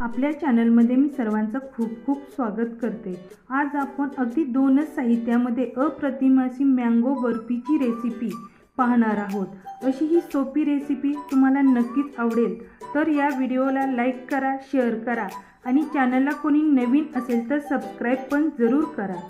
आपल्या चॅनलमध्ये मी सर्वांचं खूप खूप स्वागत करते. आज आपण अगदी दोनच साहित्यामध्ये अप्रतिम अशी मँगो बर्फीची रेसिपी पाहणार आहोत. अशी ही सोपी रेसिपी तुम्हाला नक्कीच आवडेल. तर या व्हिडिओला लाईक करा शेअर करा आणि चॅनलला कोणी नवीन असेल तर सबस्क्राईब पण जरूर करा.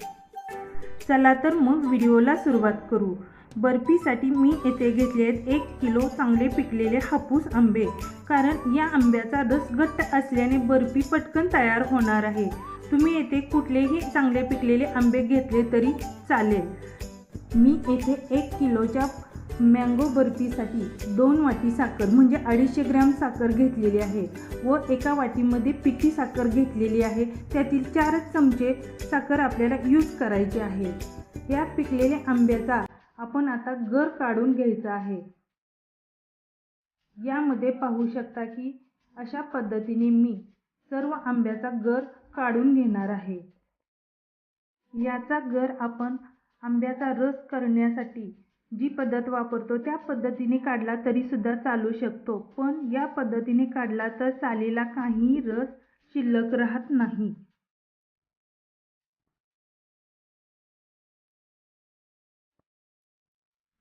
चला तर मग व्हिडिओला सुरुवात करू. बर्फीसाठी मी येथे घेतले आहेत एक किलो चांगले पिकलेले हापूस आंबे. कारण या आंब्याचा रस घट्ट असल्याने बर्फी पटकन तयार होणार आहे. तुम्ही येथे कुठलेही चांगले पिकलेले आंबे घेतले तरी चालेल. मी येथे एक किलोच्या मँगो बर्फीसाठी दोन वाटी साखर म्हणजे अडीचशे ग्रॅम साखर घेतलेली आहे व एका वाटीमध्ये पिठी साखर घेतलेली आहे. त्यातील चारच चमचे साखर आपल्याला यूज करायची आहे. या पिकलेल्या आंब्याचा आपण आता गर काढून घ्यायचा आहे. यामध्ये पाहू शकता की अशा पद्धतीने मी सर्व आंब्याचा गर काढून घेणार आहे. याचा गर आपण आंब्याचा रस करण्यासाठी जी पद्धत वापरतो त्या पद्धतीने काढला तरी सुद्धा चालू शकतो. पण या पद्धतीने काढला तर सालीला काहीही रस शिल्लक राहत नाही.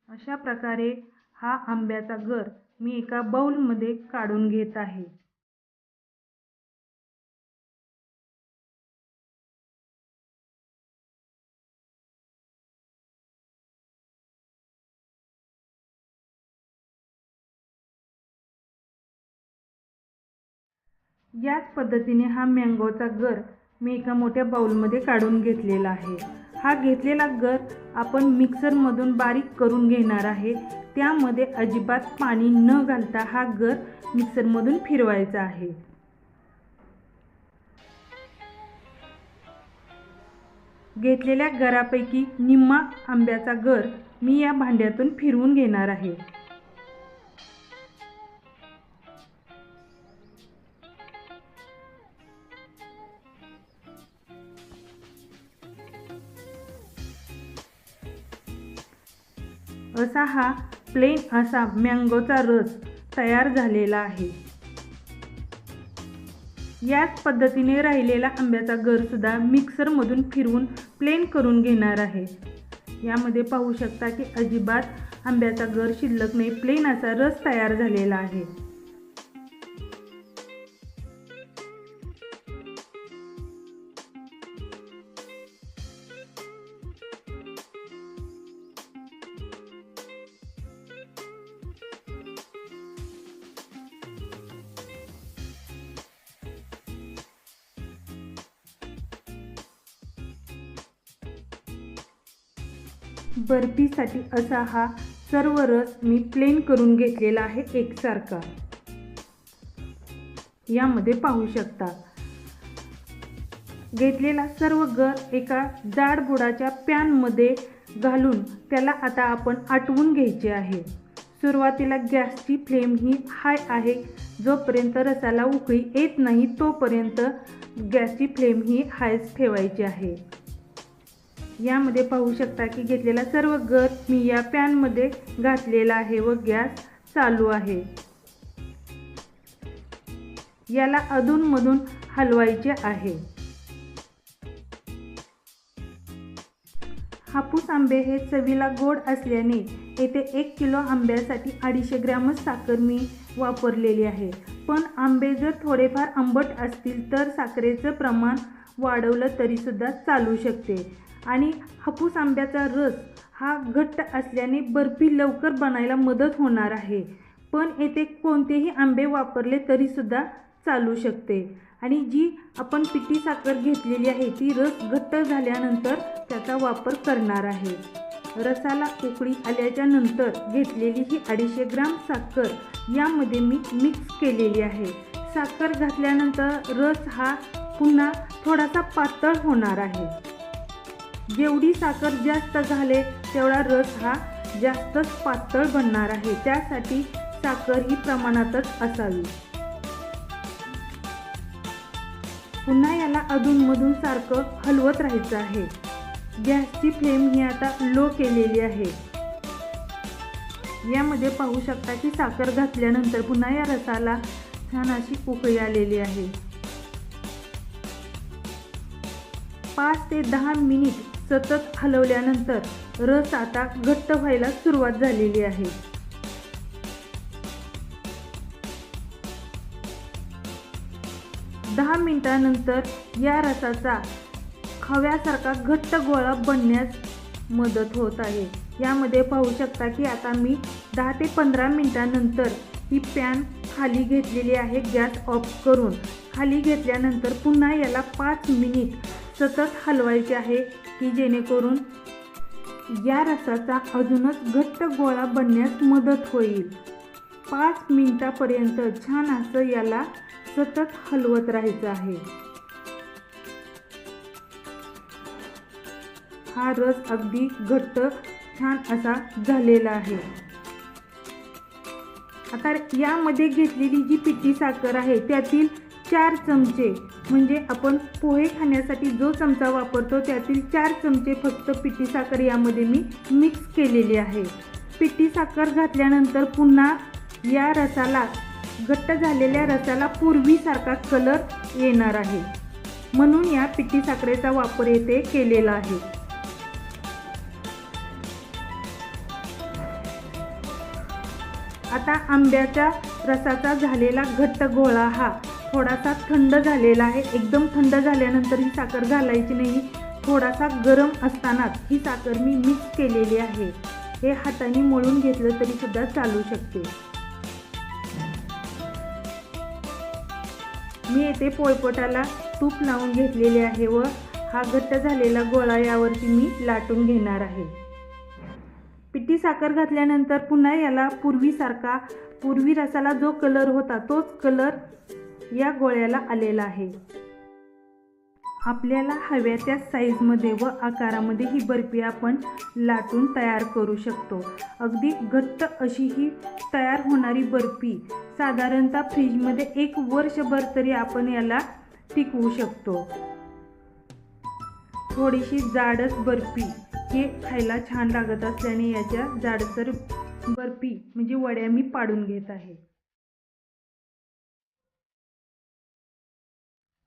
अशा प्रकारे हा आंब्याचा गर मी एका बाउलमध्ये काढून घेत आहे. याच पद्धतीने हा मँगोचा गर मी एका मोठ्या बाउलमध्ये काढून घेतलेला आहे. हा घेतलेला गर आपण मिक्सरमधून बारीक करून घेणार आहे. त्यामध्ये अजिबात पाणी न घालता हा गर मिक्सरमधून फिरवायचा आहे. घेतलेल्या गरापैकी निम्मा आंब्याचा गर मी या भांड्यातून फिरवून घेणार आहे. असा हा प्लेन असा मँगोचा रस तयार झालेला आहे. याच पद्धतीने राहिलेला आंब्याचा गरसुद्धा मिक्सरमधून फिरवून प्लेन करून घेणार आहे. यामध्ये पाहू शकता की अजिबात आंब्याचा गर शिल्लक नाही प्लेन असा रस तयार झालेला आहे. बर्फीसाठी असा हा सर्व रस मी प्लेन करून घेतलेला आहे एकसारखा. यामध्ये पाहू शकता. घेतलेला सर्व गर एका जाड बुडाच्या पॅनमध्ये घालून त्याला आता आपण आटवून घ्यायचे आहे. सुरुवातीला गॅसची फ्लेम ही हाय आहे. जोपर्यंत रसाला उकळी येत नाही तोपर्यंत गॅसची फ्लेम ही हायच ठेवायची आहे. यामध्ये पाहू शकता की घेतलेला सर्व गत मी या पॅनमध्ये घातलेला आहे व गॅस चालू आहे. याला अधूनमधून हलवायचे आहे. हापूस आंबे हे चवीला गोड असल्याने येथे एक किलो आंब्यासाठी अडीचशे ग्रॅमच साखर मी वापरलेली आहे. पण आंबे जर थोडेफार आंबट असतील तर साखरेचं प्रमाण वाढवलं तरीसुद्धा चालू शकते. आणि हापूस आंब्याचा रस हा घट्ट असल्याने बर्फी लवकर बनायला मदत होणार आहे. पण येथे कोणतेही आंबे वापरले तरीसुद्धा चालू शकते. आणि जी आपण पिठी साखर घेतलेली आहे ती रस घट्ट झाल्यानंतर त्याचा वापर करणार आहे. रसाला उकळी आल्याच्यानंतर घेतलेली ही अडीचशे ग्राम साखर यामध्ये मी मिक्स केलेली आहे. साखर घातल्यानंतर रस हा पुन्हा थोडासा पातळ होणार आहे. जेवढी साखर जास्त घाले तेवढा रस हा जास्तच पातळ बनणार आहे. त्यासाठी साखर ही प्रमाणातच असावी. पुन्हा याला अधूनमधून सारखं हलवत राहायचं आहे. गॅसची फ्लेम ही आता लो केलेली आहे. यामध्ये पाहू शकता की साखर घातल्यानंतर पुन्हा या रसाला छान अशी उकळी आलेली आहे. पाच ते दहा मिनिट सतत हलवल्यानंतर रस आता घट्ट व्हायला सुरुवात झालेली आहे. दहा मिनिटानंतर या रसाचा खव्यासारखा घट्ट गोळा बनण्यास मदत होत आहे. यामध्ये पाहू शकता की आता मी दहा ते पंधरा मिनिटानंतर ही पॅन खाली घेतलेली आहे गॅस ऑफ करून. खाली घेतल्यानंतर पुन्हा याला पाच मिनिट सतत हलवायचे आहे की जेणेकरून या रसाचा अजूनच घट्ट गोळा बनण्यास मदत होईल. पाच मिनिटापर्यंत छान असं याला सतत हलवत राहायचं आहे. हा रस अगदी घट्ट छान असा झालेला आहे. आता यामध्ये घेतलेली जी पिठी साखर आहे त्यातील चार चमचे म्हणजे आपण पोहे खाण्यासाठी जो चमचा वापरतो त्यातील चार चमचे फक्त पिठी साखर यामध्ये मी मिक्स केलेली आहे. पिठी साखर घातल्यानंतर पुन्हा या रसाला घट्ट झालेल्या रसाला पूर्वीसारखा कलर येणार आहे. म्हणून या पिठी साखरेचा वापर येथे केलेला आहे. आता आंब्याच्या रसाचा झालेला घट्ट गोळा हा थोडासा थंड झालेला आहे. एकदम थंड झाल्यानंतर ही साखर घालायची नाही. थोडासा गरम असतानाच ही साखर मी मिक्स केलेली आहे. हे हाताने मळून घेतलं तरी सुद्धा चालू शकते. मी येथे पोळपोटाला तूप लावून घेतलेले आहे व हा घट्ट झालेला गोळा यावरती मी लाटून घेणार आहे. पिठी साखर घातल्यानंतर पुन्हा याला पूर्वीसारखा पूर्वी रसाला जो कलर होता तोच कलर या गोळ्याला आलेला आहे. आपल्याला हव्या त्या साईजमध्ये व आकारामध्ये ही बर्फी आपण लाटून तयार करू शकतो. अगदी घट्ट अशी ही तयार होणारी बर्फी साधारणतः फ्रीजमध्ये एक वर्षभर तरी आपण याला टिकवू शकतो. थोडीशी जाडच बर्फी हे खायला छान लागत असल्याने याच्या जाडसर बर्फी म्हणजे वड्या मी पाडून घेत आहे.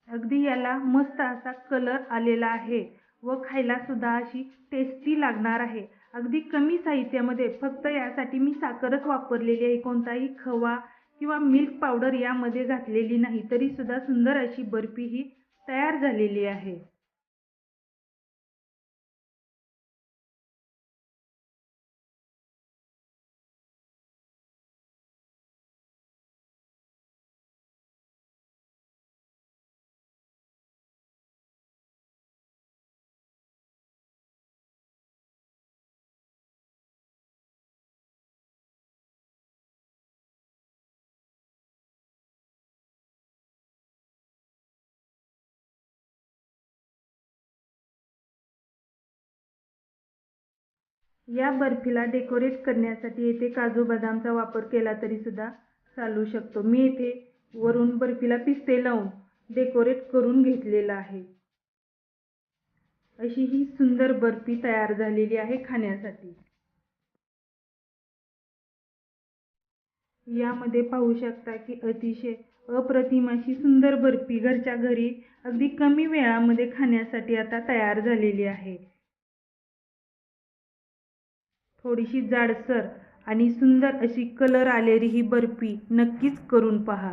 अगदी याला मस्त असा कलर आलेला आहे व खायला सुद्धा अशी टेस्टी लागणार आहे. अगदी कमी साहित्यामध्ये फक्त यासाठी मी साखरच वापरलेली आहे. कोणताही खवा किंवा मिल्क पावडर यामध्ये घातलेली नाही तरी सुद्धा सुंदर अशी बर्फी ही तयार झालेली आहे. या बर्फीला डेकोरेट करण्यासाठी येथे काजू बदामचा वापर केला तरी सुद्धा चालू शकतो. मी येथे वरून बर्फीला पिस्ते लावून डेकोरेट करून घेतलेलं आहे. अशी ही सुंदर बर्फी तयार झालेली आहे खाण्यासाठी. यामध्ये पाहू शकता की अतिशय अप्रतिम अशी सुंदर बर्फी घरच्या घरी अगदी कमी वेळामध्ये खाण्यासाठी आता तयार झालेली आहे. थोडीशी जाडसर आणि सुंदर अशी कलर आलेली ही बर्फी नक्कीच करून पहा.